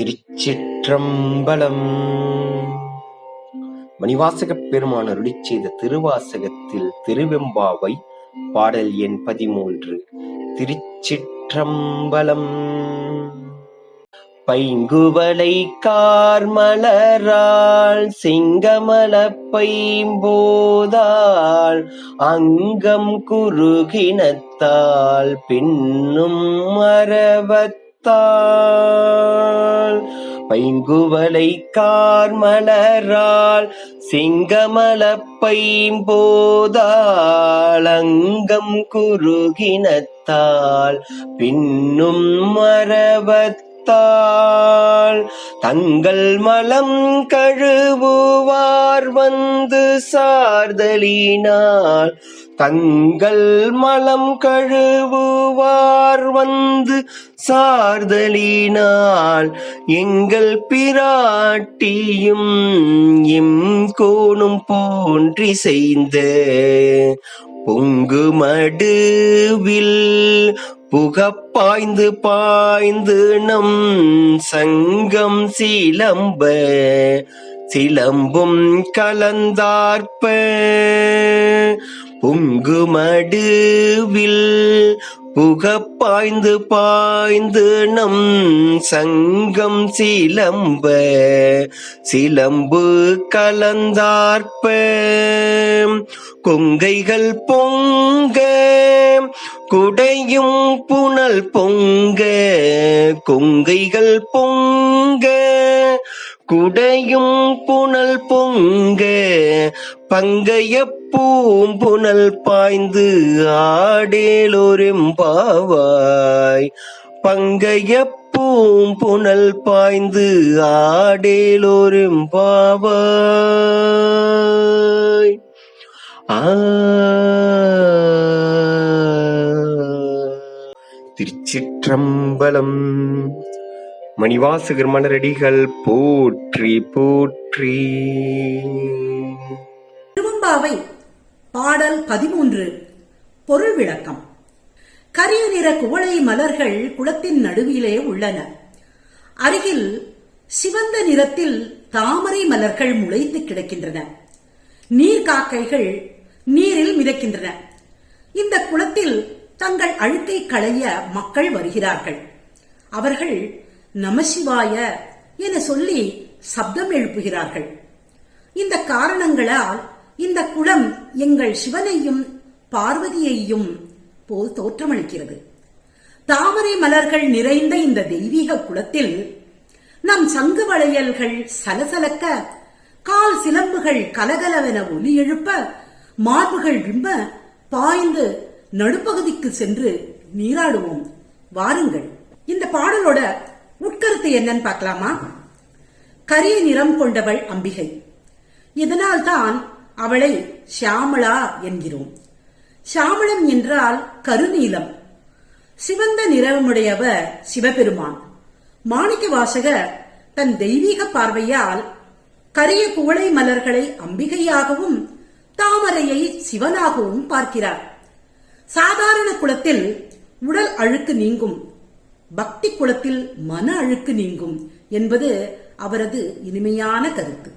திருச்சிற்றம்பலம். மணிவாசகப் பெருமான் அருளிச் செய்த திருவாசகத்தில் திருவெம்பாவை பாடல் எண் பதிமூன்று. திருச்சிற்றம்பலம். பைங்குவளை கார்மலரால் சிங்கமல பைம்போதால் அங்கம் குறுகினத்தால் பின்னும் மரவத்தால் பைங்குவலை கார்மலரால் செங்கமலப் பைம்போதால் குறுகினத்தால் பின்னும் மரவத்தால். தாள் தங்கள் மலம் கழுவுவார் வந்து சார்தலினால் தங்கள் மலம் கழுவுவார் வந்து சார்தலினால் எங்கள் பிராட்டியும் எம் கோணும் போன்றி செய்த பொங்கு மடுவில் புகப்பாய்ந்து பாய்ந்து நம் சங்கம் சிலம்ப சிலம்பும் கலந்தார்ப்ப பொங்கு மடுவில் புகப்பாய்ந்து பாய்ந்து நம் சங்கம் சிலம்ப சிலம்பு கலந்தார்ப்ப. கொங்கைகள் பொங்க குடையும் புனல் பொங்க கொங்கைகள் பொங்க. குடையும் புனல் பொங்க பங்கைய பூம்புனல் பாய்ந்து ஆடேலோரெம்பாவாய். பங்கைய பூம்புனல் பாய்ந்து ஆடேலோரெம்பாவாய். ஆ திருச்சிற்றம்பலம். மணிவாசகர் மலரடிகள் போற்றி போற்றி. திருவம்பாவை பாடல் பதிமூன்று பொருள் விளக்கம். கரிய நிற குவளை மலர்கள் குளத்தின் நடுவிலே உள்ளன. அருகில் சிவந்த நிறத்தில் தாமரை மலர்கள் முளைத்து கிடக்கின்றன. நீர் காக்கைகள் நீரில் மிதக்கின்றன. இந்த குளத்தில் தங்கள் அழுக்கை களைய மக்கள் வருகிறார்கள். அவர்கள் நமசிவாய என சொல்லி சப்தம் எழுப்புகிறார்கள். இந்த காரணங்களால் இந்த குளம் எங்கள் சிவனையும் பார்வதியையும் போல் தோற்றமளிக்கிறது. தாமரை மலர்கள் நிறைந்த இந்த தெய்வீக குளத்தில் நம் சங்கு வளையல்கள் சலசலக்க கால் சிலம்புகள் கலகலவென ஒலி எழுப்ப மார்புகள் விம்ப பாய்ந்து நடுப்பகுதிக்கு சென்று நீராடுவோம். வாருங்கள். இந்த பாடலோட உட்கருத்து என்னன்னு பார்க்கலாமா? கரிய நிறம் கொண்டவள் அம்பிகை. இதனால் தான் அவளை ஷியாமளா என்கிறோம். ஷியாமளம் என்றால் கருநீலம். சிவந்த நிறமுடையவர் சிவபெருமான். மாணிக்க வாசகர் தன் தெய்வீக பார்வையால் கரிய குவளை மலர்களை அம்பிகையாகவும் தாமரையை சிவனாகவும் பார்க்கிறார். சாதாரண குலத்தில் உடல் அழுக்கு நீங்கும். பக்தி குலத்தில் மன அழுக்கு நீங்கும் என்பது அவரது இனிமையான கருத்து.